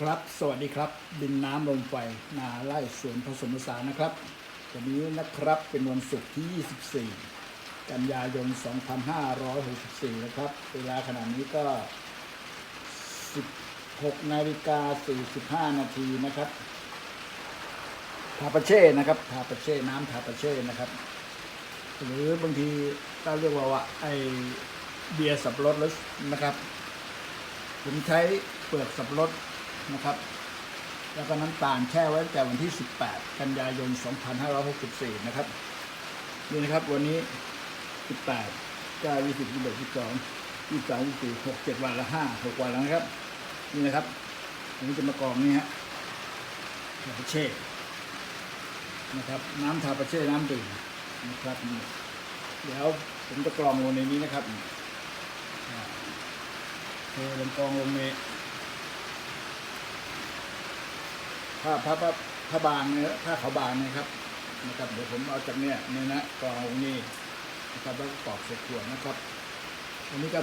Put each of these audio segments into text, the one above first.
ครับ สวัสดีครับ ดินน้ำลมไฟนาไร่สวนผสมผสานนะครับวันนี้นะครับเป็นวันศุกร์ที่ 24 กันยายน 2564 นะครับ เวลาขณะนี้ก็ 16นาฬิกา45 นาทีนะครับทาปาเช่นะครับทาปาเช่น้ำทาปาเช่นะครับ หรือบางทีก็เรียกว่าว่าไอเบียร์สับรดแล้วนะครับ ผมใช้เปลือกสับรด นะครับ แล้วก็น้ำตาลแช่ไว้ตั้งแต่วันที่ 18 กันยายน 2564 นะครับ นี่นะครับวันนี้ 18 9 20 21 22 23 24 6 7 วันละ 5 6 วันแล้วนะครับ นี่นะครับผมจะมากรองนี่ฮะทาปาเช่นะครับ น้ำทาปาเช่น้ำดื่มนะครับเดี๋ยวผมจะกรองลงในนี้นะครับเทลงกรองลงใน ผ้าผ้าผ้าผ้าบางเนี่ยผ้าขาวบางนี่ยครับนะครับเดี๋ยวผมเอาจากเนี่ยเนี่ยนะกรองนี่นะครับแล้วก็กรอกใส่ขวดนะครับอันนี้ก็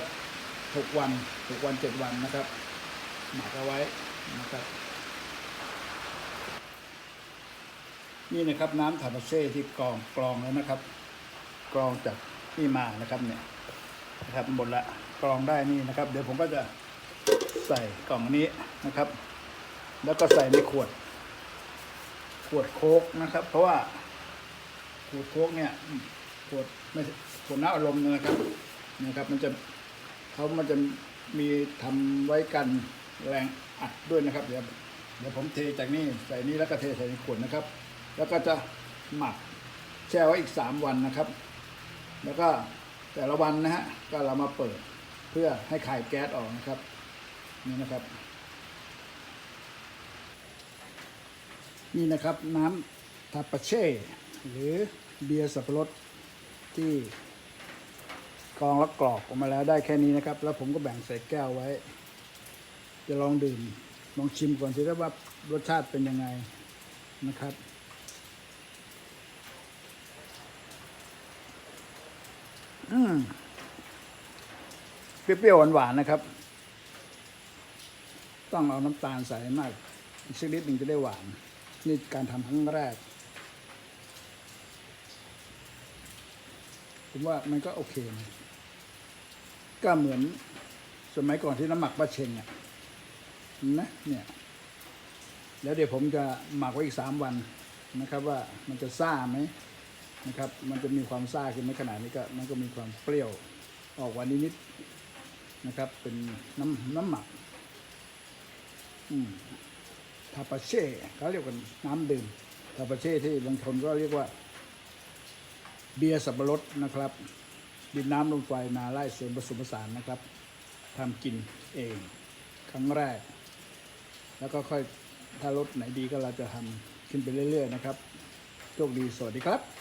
หกวันหกวันเจ็ดวันนะครับ หมักเอาไว้นะครับ นี่นะครับน้ำทาปาเช่ที่กรองกรองแล้วนะครับ กรองจากนี่มานะครับเนี่ยนะครับหมดละกรองได้นี่นะครับ เดี๋ยวผมก็จะใส่กล่องนี้นะครับ แล้วก็ใส่ในขวด ขวดโค้กนะครับ เพราะว่าขวดโค้กเนี่ยขวดไม่ขวดน้ำอารมณ์นะครับนะครับ มันจะเขามันจะมีทำไว้กันแรงอัดด้วยนะครับ เดี๋ยวเดี๋ยวผมเทจากนี่ใส่นี้แล้วก็เทใส่ในขวดนะครับ แล้วก็จะหมักแช่ไว้อีกสามวันนะครับ แล้วก็แต่ละวันนะฮะก็เรามาเปิดเพื่อให้คายแก๊สออกนะครับนี่นะครับ นี่นะครับน้ำทาปาเช่ หรือเบียร์สับปะรดที่กรองแล้วกรอกออกมาแล้วได้แค่นี้นะครับ แล้วผมก็แบ่งใส่แก้วไว้ จะลองดื่มลองชิมก่อนสิว่ารสชาติเป็นยังไงนะครับ อืมเปรี้ยวๆหวานๆนะครับ ต้องเอาน้ำตาลใส่มากอีกสักนิดหนึ่งจะได้หวาน นี่การทำครั้งแรก ผมว่ามันก็โอเคนะก็เหมือนสมัยก่อนที่น้ำหมักปลาเชงอะนะเนี่ย แล้วเดี๋ยวผมจะหมักไว้อีกสามวันนะครับ ว่ามันจะซ่าไหมนะครับ มันจะมีความซ่าขึ้นไหมขนาดนี้ก็ มันก็มีความเปรี้ยวออกหวานนิดๆนะครับ เป็นน้ำน้ำหมัก อืม ทาปาเช่เขาเรียกว่าน้ำดื่มทาปาเช่ที่บางคนก็เรียกว่า เบียร์สับปะรดนะครับดินน้ำลมไฟนาไร่สวนผสมผสานนะครับทำกินเอง ครั้งแรก แล้วก็ค่อยถ้ารสไหนดีก็เราจะทำขึ้นไปเรื่อย ๆ นะครับโชคดีสวัสดีครับ